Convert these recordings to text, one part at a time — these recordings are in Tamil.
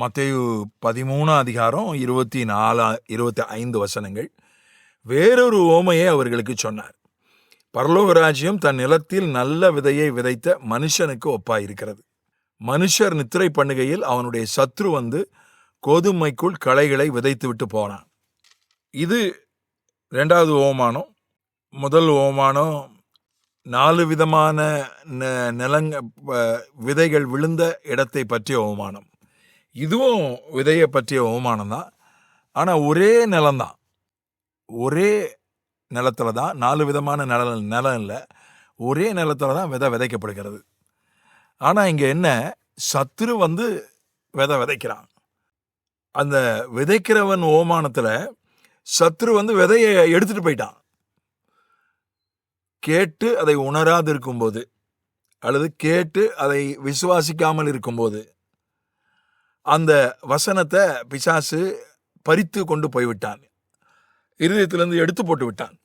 மத்தேயு பதிமூணாம் அதிகாரம் இருபத்தி நாலா இருபத்தி ஐந்து வசனங்கள். வேறொரு ஓமையை அவர்களுக்கு சொன்னார். பரலோக ராஜ்யம் தன் நிலத்தில் நல்ல விதையை விதைத்த மனுஷனுக்கு ஒப்பாயிருக்கிறது. மனுஷர் நித்திரை பண்ணுகையில் அவனுடைய சத்ரு வந்து கோதுமைக்குள் களைகளை விதைத்து விட்டு போனான். இது ரெண்டாவது ஓமானம் முதல் ஓமானம் நாலு விதமான ந- நிலங்க விதைகள் விழுந்த இடத்தை பற்றிய ஓமானம் இதுவும் விதையை பற்றிய ஓமானம் தான். ஆனால் ஒரே நிலம்தான் ஒரே நிலத்தில் தான் நாலு விதமான நில நிலம் இல்லை. ஒரே நிலத்தில் தான் விதை விதைக்கப்படுகிறது. ஆனால் இங்கே என்ன? சத்துரு வந்து விதை விதைக்கிறான். அந்த விதைக்கிறவன் ஓமானத்தில் சத்துரு வந்து விதையை எடுத்துகிட்டு போயிட்டான். கேட்டு அதை உணராது இருக்கும்போது அல்லது கேட்டு அதை விசுவாசிக்காமல் இருக்கும்போது அந்த வசனத்தை பிசாசு பறித்து கொண்டு போய்விட்டான். இருதயத்திலிருந்து எடுத்து போட்டு விட்டான்.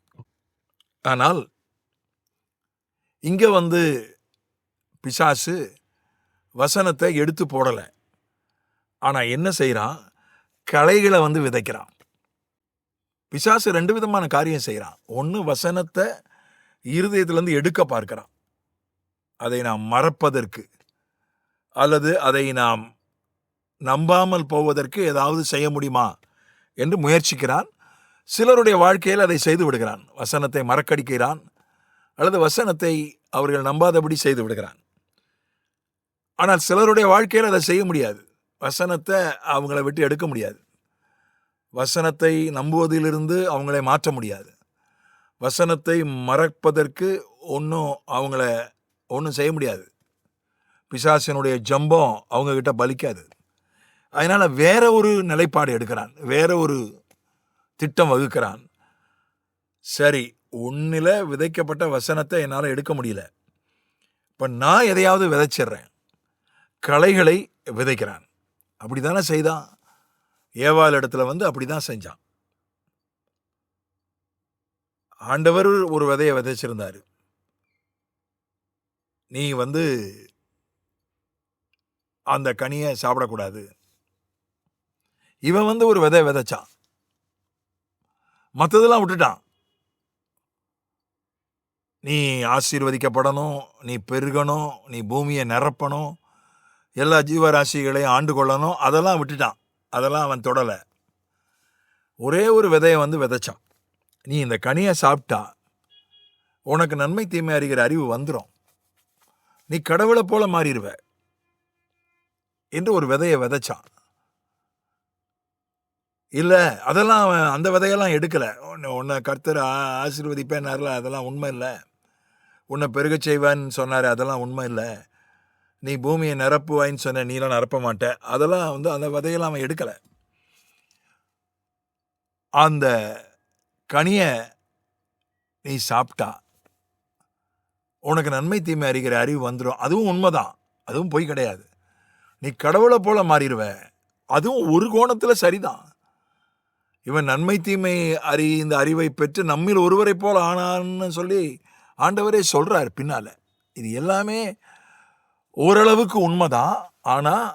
ஆனால் இங்கே வந்து பிசாசு வசனத்தை எடுத்து போடலை. ஆனால் என்ன செய்கிறான் களைகளை வந்து விதைக்கிறான். பிசாசு ரெண்டு விதமான காரியம் செய்கிறான் ஒன்று வசனத்தை இருதயத்திலேருந்து எடுக்க பார்க்கிறான். அதை நாம் மறப்பதற்கு அல்லது அதை நாம் நம்பாமல் போவதற்கு ஏதாவது செய்ய முடியுமா என்று முயற்சிக்கிறான். சிலருடைய வாழ்க்கையில் அதை செய்து விடுகிறான். வசனத்தை மறக்கடிக்கிறான். அல்லது வசனத்தை அவர்கள் நம்பாதபடி செய்து விடுகிறான். ஆனால் சிலருடைய வாழ்க்கையில் அதை செய்ய முடியாது. வசனத்தை அவங்கள விட்டு எடுக்க முடியாது. வசனத்தை நம்புவதிலிருந்து அவங்களை மாற்ற முடியாது. வசனத்தை மறப்பதற்கு ஒன்றும் அவங்கள ஒன்றும் செய்ய முடியாது. பிசாசினுடைய ஜம்பம் அவங்கக்கிட்ட பலிக்காது. அதனால் வேற ஒரு நிலைப்பாடு எடுக்கிறான். வேற ஒரு திட்டம் வகுக்கிறான். சரி உன்னில் விதைக்கப்பட்ட வசனத்தை என்னால் எடுக்க முடியல. இப்போ நான் எதையாவது விதைச்சிடுறேன் களைகளை விதைக்கிறான். அப்படி தானே செய்தான்? ஏவாள் இடத்துல வந்து அப்படிதான் செஞ்சான். ஆண்டவர் ஒரு விதையை விதைச்சிருந்தார். நீ வந்து அந்த கனியை சாப்பிடக்கூடாது. இவன் வந்து ஒரு விதை விதைச்சான். மற்றதெல்லாம் விட்டுட்டான். நீ ஆசீர்வதிக்கப்படணும் நீ பெருகணும் நீ பூமியை நிரப்பணும் எல்லா ஜீவராசிகளையும் ஆண்டு கொள்ளணும் அதெல்லாம் விட்டுட்டான். அதெல்லாம் அவன் தொடலை. ஒரே ஒரு விதையை வந்து விதைச்சான். நீ இந்த கனியை சாப்பிட்டா உனக்கு நன்மை தீமை அறிகிற அறிவு வந்துடும் நீ கடவுளை போல மாறிடுவ. என்று ஒரு விதையை விதைச்சான். இல்லை அதெல்லாம் அவன் அந்த விதையெல்லாம் எடுக்கலை. ஒன்று உன்னை கர்த்தர் ஆ- ஆசீர்வதிப்பேன்னார்ல அதெல்லாம் உண்மை இல்லை. உன்னை பெருகச் செய்வான்னு சொன்னார் அதெல்லாம் உண்மை இல்லை. நீ பூமியை நிரப்புவாயின்னு சொன்ன நீலாம் நிரப்ப மாட்ட. அதெல்லாம் வந்து அந்த விதையெல்லாம் அவன் எடுக்கலை. அந்த கனியை நீ சாப்பிட்டா உனக்கு நன்மை தீமை அறிகிற அறிவு வந்துடும் அதுவும் உண்மைதான். அதுவும் பொய் கிடையாது. நீ கடவுளை போல மாறிடுவ. அதுவும் ஒரு கோணத்தில் சரிதான். இவன் நன்மை தீமை அறி இந்த அறிவை பெற்று நம்மில் ஒருவரை போல் ஆனான்னு சொல்லி ஆண்டவரே சொல்கிறார் பின்னால். இது எல்லாமே ஓரளவுக்கு உண்மைதான். ஆனால்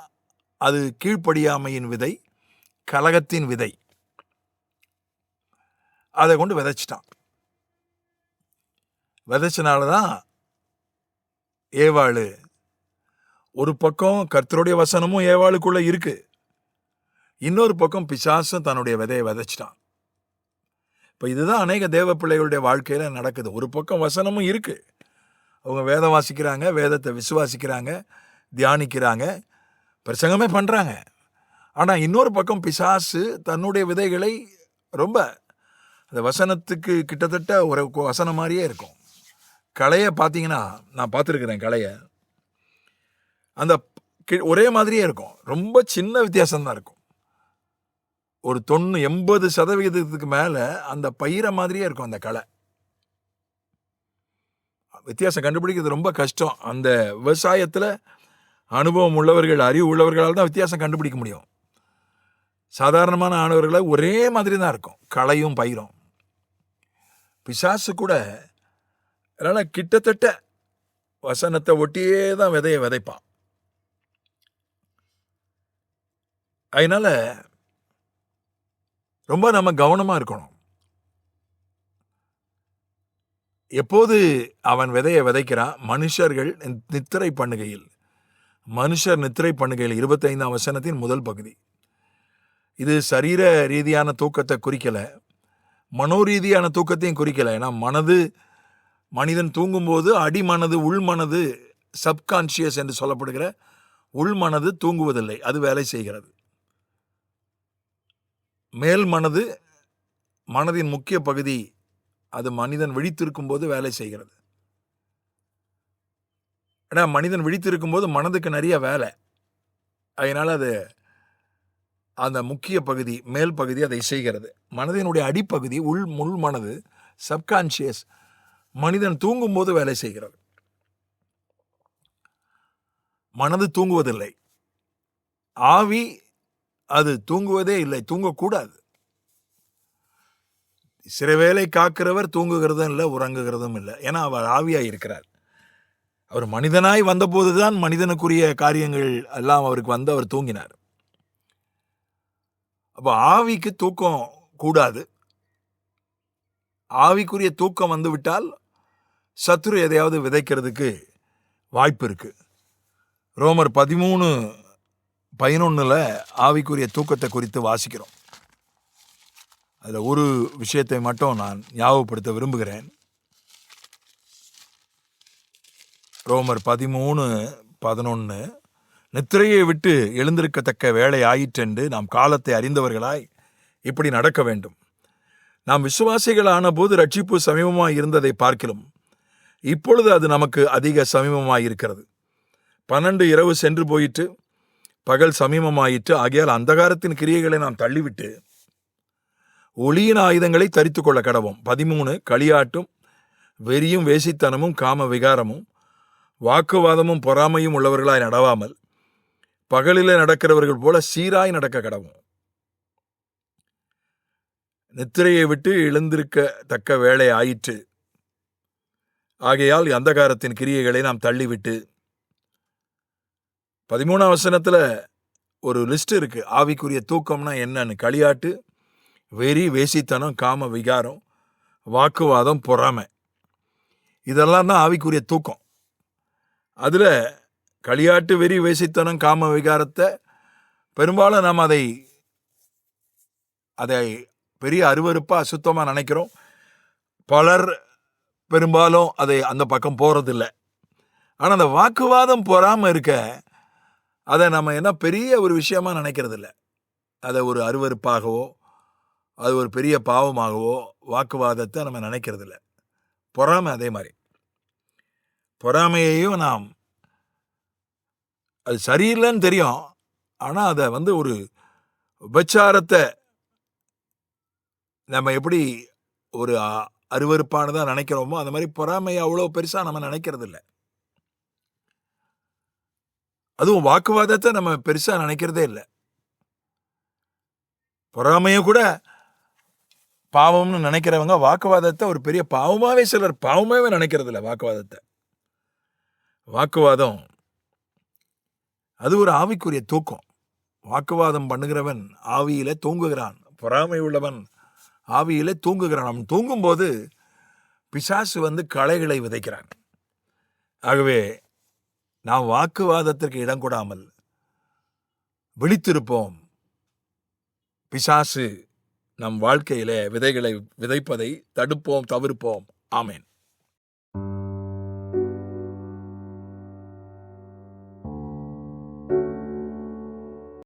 அது கீழ்ப்படியாமையின் விதை கலகத்தின் விதை. அதை கொண்டு விதைச்சிட்டான். விதைச்சனால தான் ஏவாளு. ஒரு பக்கம் கர்த்தருடைய வசனமும் ஏவாளுக்குள்ளே இருக்குது இன்னொரு பக்கம் பிசாசும் தன்னுடைய விதையை விதைச்சிட்டான். இப்போ இதுதான் அநேக தேவ பிள்ளைகளுடைய வாழ்க்கையில் நடக்குது. ஒரு பக்கம் வசனமும் இருக்குது அவங்க வேதம் வாசிக்கிறாங்க வேதத்தை விசுவாசிக்கிறாங்க தியானிக்கிறாங்க பிரசங்கமே பண்ணுறாங்க ஆனால் இன்னொரு பக்கம் பிசாசு தன்னுடைய விதைகளை ரொம்ப அந்த வசனத்துக்கு கிட்டத்தட்ட ஒரு வசனம் மாதிரியே இருக்கும். கலையை பார்த்தீங்கன்னா நான் பார்த்துருக்குறேன் கலையை அந்த கி- ஒரே மாதிரியே இருக்கும். ரொம்ப சின்ன வித்தியாசம்தான் இருக்கும். ஒரு தொண்ணூ எண்பது சதவிகிதத்துக்கு மேலே அந்த பயிரை மாதிரியே இருக்கும் அந்த களை. வித்தியாசம் கண்டுபிடிக்கிறது ரொம்ப கஷ்டம். அந்த விவசாயத்தில் அனுபவம் உள்ளவர்கள் அறிவு உள்ளவர்களால் தான் வித்தியாசம் கண்டுபிடிக்க முடியும். சாதாரணமான ஆணவர்களை ஒரே மாதிரி தான் இருக்கும். களையும் பயிரும். பிசாசு கூட அதனால் கிட்டத்தட்ட வசனத்தை ஒட்டியே தான் விதையை விதைப்பான். அதனால் ரொம்ப நம்ம கவனமாக இருக்கணும். எப்போது அவன் விதையை விதைக்கிறான்? மனுஷர்கள் நித்திரை பண்ணுகையில். மனுஷர் நித்திரை பண்ணுகையில் இருபத்தைந்தாம் வசனத்தின் முதல் பகுதி. இது சரீர ரீதியான தூக்கத்தை குறிக்கலை. மனோரீதியான தூக்கத்தையும் குறிக்கலை. ஏன்னா மனது மனிதன் தூங்கும்போது அடிமனது உள்மனது சப்கான்ஷியஸ் என்று சொல்லப்படுகிற உள்மனது தூங்குவதில்லை. அது வேலை செய்கிறது. மேல் மனது மனதின் முக்கிய பகுதி அது மனிதன் விழித்திருக்கும் போது வேலை செய்கிறது. ஏன்னா மனிதன் விழித்திருக்கும் போது மனதுக்கு நிறைய வேலை. அதனால் அது அந்த முக்கிய பகுதி மேல் பகுதி அதை செய்கிறது. மனதினுடைய அடிப்பகுதி உள் முள் மனது சப்கான்ஷியஸ் மனிதன் தூங்கும்போது வேலை செய்கிறது. மனது தூங்குவதில்லை. ஆவி அது தூங்குவதே இல்லை தூங்கக்கூடாது. சில வேலை காக்கிறவர் தூங்குகிறதும் இல்லை உறங்குகிறதும் இல்லை. ஏன்னா அவர் ஆவியாக இருக்கிறார். அவர் மனிதனாய் வந்தபோதுதான் மனிதனுக்குரிய காரியங்கள் எல்லாம் அவருக்கு வந்து அவர் தூங்கினார். அப்போ ஆவிக்கு தூக்கம் கூடாது. ஆவிக்குரிய தூக்கம் வந்துவிட்டால் சத்ரு சத்துரு எதையாவது விதைக்கிறதுக்கு வாய்ப்பு இருக்குது ரோமர் பதிமூணு பதினொன்றில் ஆவிக்குரிய தூக்கத்தை குறித்து வாசிக்கிறோம். அதில் ஒரு விஷயத்தை மட்டும் நான் ஞாபகப்படுத்த விரும்புகிறேன். ரோமர் பதிமூணு பதினொன்று நித்திரையை விட்டு எழுந்திருக்கத்தக்க வேலை ஆயிற்றென்று நாம் காலத்தை அறிந்தவர்களாய் இப்படி நடக்க வேண்டும். நாம் விசுவாசிகளான போது ரட்சிப்பு சமீபமாக இருந்ததை பார்க்கிலும். இப்பொழுது அது நமக்கு அதிக சமீபமாக இருக்கிறது. பன்னெண்டு இரவு சென்று போயிட்டு பகல் சமீபமாயிற்று. ஆகையால் அந்தகாரத்தின் கிரியைகளை நாம் தள்ளிவிட்டு ஒளியின் ஆயுதங்களை தரித்து கொள்ள கடவோம். பதிமூணு களியாட்டும் வெறியும் வேசித்தனமும் காம விகாரமும் வாக்குவாதமும் பொறாமையும் உள்ளவர்களாய் நடவாமல் பகலிலே நடக்கிறவர்கள் போல சீராய் நடக்க கடவும். நித்திரையை விட்டு எழுந்திருக்க தக்க வேலை ஆயிற்று. ஆகையால் அந்தகாரத்தின் கிரியைகளை நாம் தள்ளிவிட்டு பதிமூணாம் வசனத்தில் ஒரு லிஸ்ட் இருக்குது ஆவிக்குரிய தூக்கம்னா என்னன்னு. களியாட்டு வெறி வேசித்தனம் காம விகாரம் வாக்குவாதம் பொறாமை. இதெல்லாம் தான் ஆவிக்குரிய தூக்கம். அதில் களியாட்டு வெறி வேசித்தனம் காம விகாரத்தை பெரும்பாலும் நாம் அதை அதை பெரிய அருவருப்பாக அசுத்தமாக நினைக்கிறோம். பலர் பெரும்பாலும் அதை அந்த பக்கம் போகிறதில்ல ஆனால் அந்த வாக்குவாதம் பொறாமல் இருக்க அதை நம்ம என்ன பெரிய ஒரு விஷயமா நினைக்கிறது இல்லை அதை ஒரு அருவருப்பாகவோ அது ஒரு பெரிய பாவமாகவோ வாக்குவாதத்தை நம்ம நினைக்கிறது இல்லை பொறாமை அதே மாதிரி. பொறாமையையும் நாம் அது சரியில்லைன்னு தெரியும். ஆனால் அதை வந்து ஒரு உபச்சாரத்தை நம்ம எப்படி ஒரு அருவறுப்பானதாக நினைக்கிறோமோ அந்த மாதிரி பொறாமையை அவ்வளோ பெருசாக நம்ம நினைக்கிறது இல்லை அதுவும் வாக்குவாதத்தை நம்ம பெருசாக நினைக்கிறதே இல்லை. பொறாமையும் கூட பாவம்னு நினைக்கிறவங்க வாக்குவாதத்தை ஒரு பெரிய பாவமாகவே சிலர் பாவமாகவே நினைக்கிறது இல்லை வாக்குவாதத்தை. வாக்குவாதம் அது ஒரு ஆவிக்குரிய தூக்கம். வாக்குவாதம் பண்ணுகிறவன் ஆவியில் தூங்குகிறான். பொறாமை உள்ளவன் ஆவியில் தூங்குகிறான். அவன் தூங்கும்போது பிசாசு வந்து களைகளை விதைக்கிறான். ஆகவே நாம் வாக்குவாதத்திற்கு இடம் கொடாமல் விழித்திருப்போம். பிசாசு நம் வாழ்க்கையிலே விதைகளை விதைப்பதை தடுப்போம் தவிர்ப்போம். ஆமேன்.